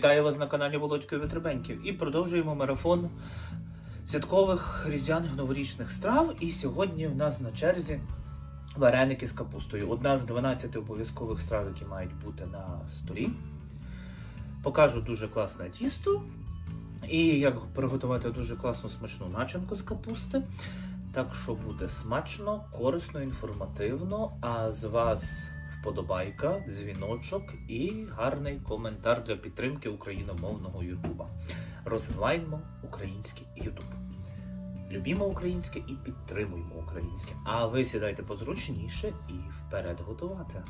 Вітаю вас на каналі Володько Витребеньків. І продовжуємо марафон святкових різдвяних новорічних страв. І сьогодні в нас на черзі вареники з капустою. Одна з 12 обов'язкових страв, які мають бути на столі. Покажу дуже класне тісто. І як приготувати дуже класну смачну начинку з капусти. Так що буде смачно, корисно, інформативно. А з вас вподобайка, дзвіночок і гарний коментар для підтримки україномовного Ютуба. Розвиваємо український Ютуб. Любімо українське і підтримуємо українське. А ви сідайте позручніше і вперед готувати.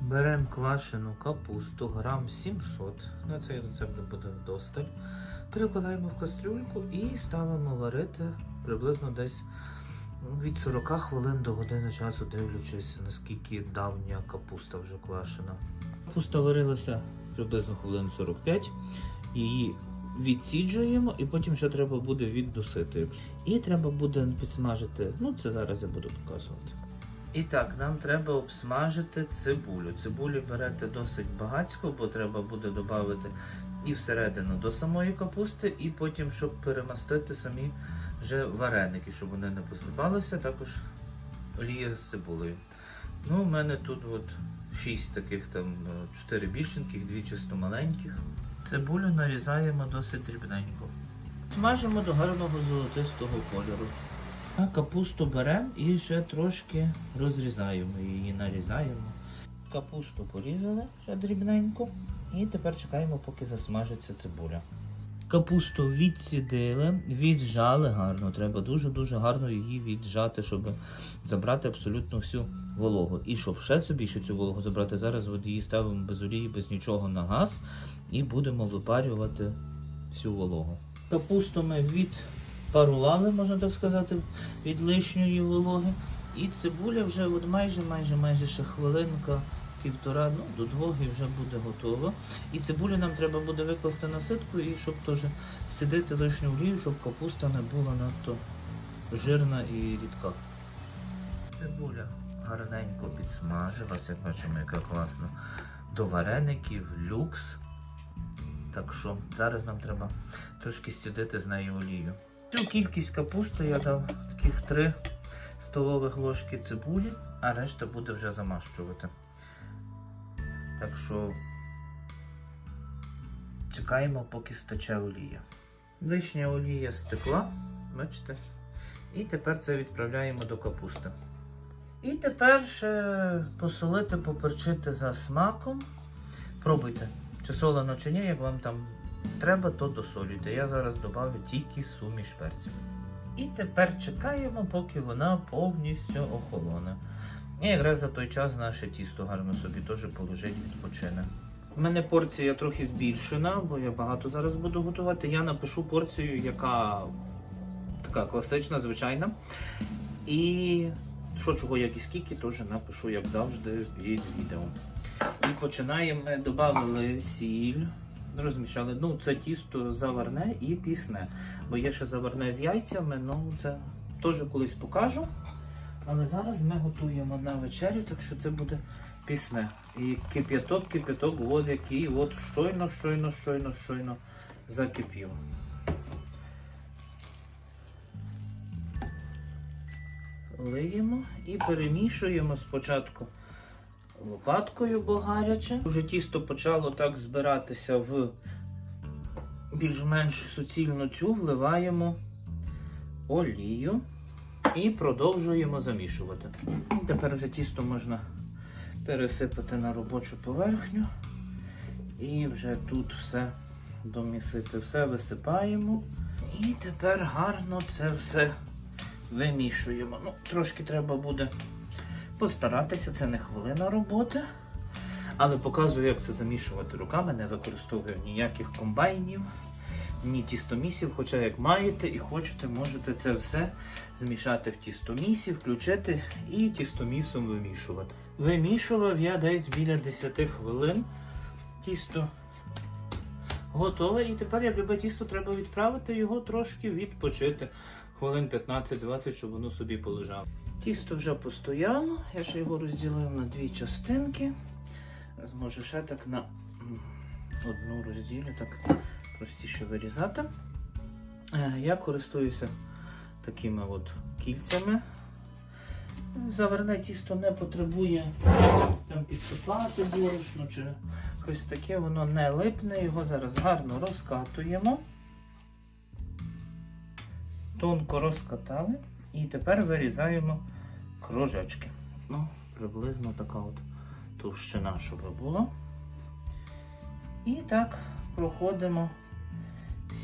Беремо квашену капусту, грам 700. На цей рецепт буде вдосталь. Перекладаємо в кастрюльку і ставимо варити приблизно десь від 40 хвилин до години часу, дивлячись, наскільки давня капуста вже квашена. Капуста варилася приблизно хвилин 45. Її відсіджуємо і потім ще треба буде віддусити. І треба буде підсмажити. Ну, це зараз я буду показувати. І так, нам треба обсмажити цибулю. Цибулі берете досить багатько, бо треба буде додати і всередину до самої капусти, і потім, щоб перемастити самі вже вареники, щоб вони не посипалися, також олія з цибулею. Ну, у мене тут от 6 таких там 4 більшеньких, 2 чисто маленьких. Цибулю нарізаємо досить дрібненько. Смажимо до гарного золотистого кольору. А капусту беремо і ще трошки розрізаємо її, нарізаємо. Капусту порізали ще дрібненько. І тепер чекаємо, поки засмажиться цибуля. Капусту відсідили, віджали гарно. Треба дуже-дуже гарно її віджати, щоб забрати абсолютно всю вологу. І щоб ще собі ще цю вологу забрати, зараз от її ставимо без олії, без нічого на газ і будемо випарювати всю вологу. Капусту ми відпарували, можна так сказати, від лишньої вологи. І цибуля вже от майже, майже, майже ще хвилинка, півтора, ну до двох і вже буде готова. І цибулю нам треба буде викласти на ситку і щоб теж сидити лишню олію, щоб капуста не була надто жирна і рідка. Цибуля гарненько підсмажилася, як бачимо, яка класна. До вареників, люкс. Так що зараз нам треба трошки стюдити з нею олію. Цю кількість капусти я дав таких 3 столових ложки цибулі, а решта буде вже замащувати. Так що чекаємо, поки стече олія. Лишня олія стекла, бачите? І тепер це відправляємо до капусти. І тепер ще посолити, поперчити за смаком. Пробуйте, чи солено, чи ні, як вам там треба, то досолюйте. Я зараз додав тільки суміш перців. І тепер чекаємо, поки вона повністю охолоне. І якраз за той час наше тісто гарно собі теж полежить, відпочине. У мене порція трохи збільшена, бо я багато зараз буду готувати. Я напишу порцію, яка така класична, звичайна. І що чого, як і скільки, теж напишу, як завжди, під відео. І починаємо. Ми додали сіль, розмішали. Ну, це тісто заварне і пісне. Бо є ще заварне з яйцями, ну це теж колись покажу. Але зараз ми готуємо на вечерю, так що це буде пісне. І кип'яток, кип'яток, от який от щойно, щойно, щойно, щойно закипів. Лиємо і перемішуємо спочатку лопаткою, бо гаряче. Вже тісто почало так збиратися в більш-менш суцільну цю, вливаємо олію і продовжуємо замішувати. Тепер вже тісто можна пересипати на робочу поверхню. І вже тут все домісити, все висипаємо. І тепер гарно це все вимішуємо. Ну, трошки треба буде постаратися, це не хвилина роботи. Але показую, як це замішувати руками, не використовую ніяких комбайнів, ні тістомісів. Хоча як маєте і хочете, можете це все змішати в тістомісі, включити і тістомісом вимішувати. Вимішував я десь біля 10 хвилин. Тісто готове. І тепер, як любе тісто, треба відправити його трошки відпочити. Хвилин 15-20, щоб воно собі полежало. Тісто вже постояло, я ще його розділив на дві частинки. Може ще так на одну розділю, так простіше вирізати. Е, Я користуюся такими от кільцями. Заварне тісто не потребує там підсипати борошно чи щось таке, воно не липне, його зараз гарно розкатуємо. Тонко розкатали і тепер вирізаємо кружечки. Ну, приблизно така от товщина, щоб була. І так проходимо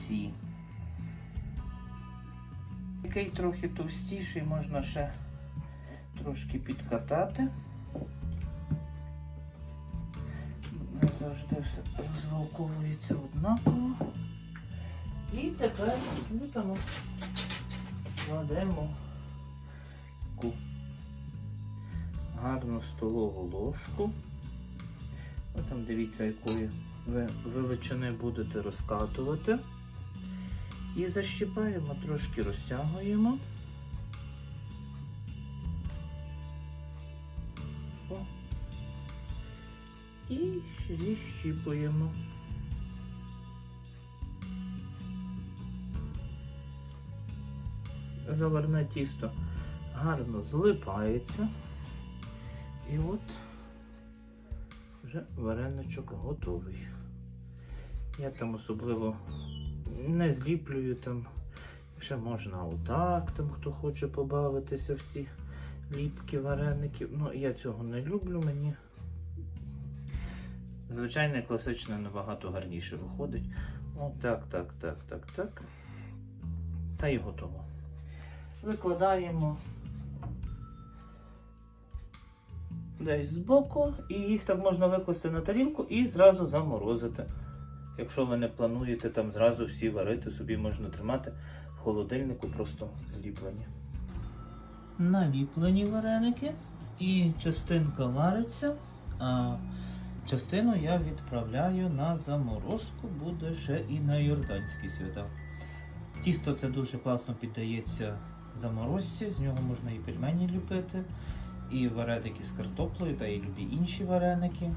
всі. Який трохи товстіший, можна ще трошки підкатати. Не завжди все розвалковується однаково. І тепер ліпимо, кладемо гарну столову ложку. Ви там дивіться, якої ви величини будете розкатувати. І защіпаємо, трошки розтягуємо. О. І зіщіпуємо. Заварне тісто гарно злипається. І от вже вареничок готовий. Я там особливо не зліплюю там. Ще можна отак, там хто хоче побавитися в ці ліпки вареників. Ну, я цього не люблю, мені. Звичайне класичне набагато гарніше виходить. Отак, так, так, так, так. Та й готово. Викладаємо десь збоку, і їх так можна викласти на тарілку і зразу заморозити. Якщо ви не плануєте там зразу всі варити, собі можна тримати в холодильнику просто зліплені. Наліплені вареники і частинка вариться, а частину я відправляю на заморозку, буде ще і на юрданські свята. Тісто це дуже класно піддається заморозці, з нього можна і пельмені ліпити, і вареники з картоплею, та і любі інші вареники.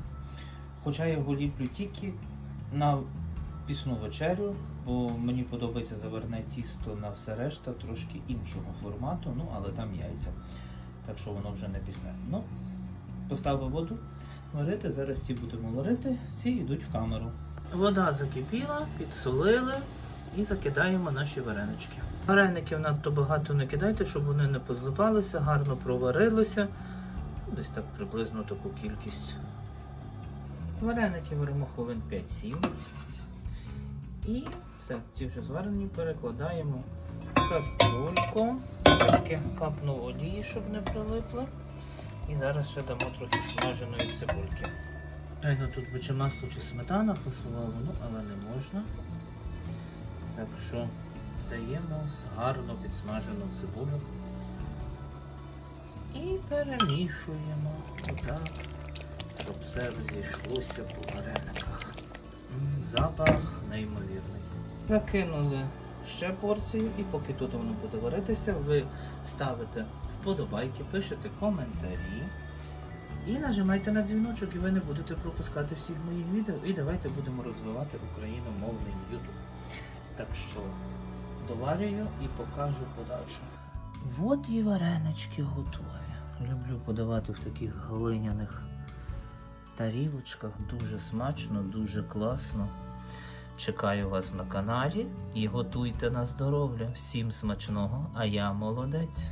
Хоча я його ліплю тільки на пісну вечерю, бо мені подобається заварне тісто на все решта трошки іншого формату, ну але там яйця. Так що воно вже не пісне. Ну, поставив воду варити, зараз ці будемо варити, ці йдуть в камеру. Вода закипіла, підсолили і закидаємо наші варенички. Вареників надто багато не кидайте, щоб вони не позлипалися, гарно проварилися. Десь так приблизно таку кількість. Вареники варимо хвилин 5-7. І все, ці вже зварені перекладаємо в каструльку. Трошки капну олії, щоб не прилипли. І зараз ще дамо трохи смаженої цибульки. Айно тут биче масло чи сметана посувало, ну але не можна. Так що даємо гарно підсмажену цибулю. І перемішуємо отак, щоб все розійшлося по варениках. Запах неймовірний. Закинули ще порцію, і поки тут воно буде варитися, ви ставите вподобайки, пишете коментарі і нажимайте на дзвіночок, і ви не будете пропускати всіх моїх відео. І давайте будемо розвивати україномовний YouTube. Так що доварюю і покажу подальше. От і варенички готові. Люблю подавати в таких глиняних тарілочках. Дуже смачно, дуже класно. Чекаю вас на каналі і готуйте на здоров'я. Всім смачного, а я молодець.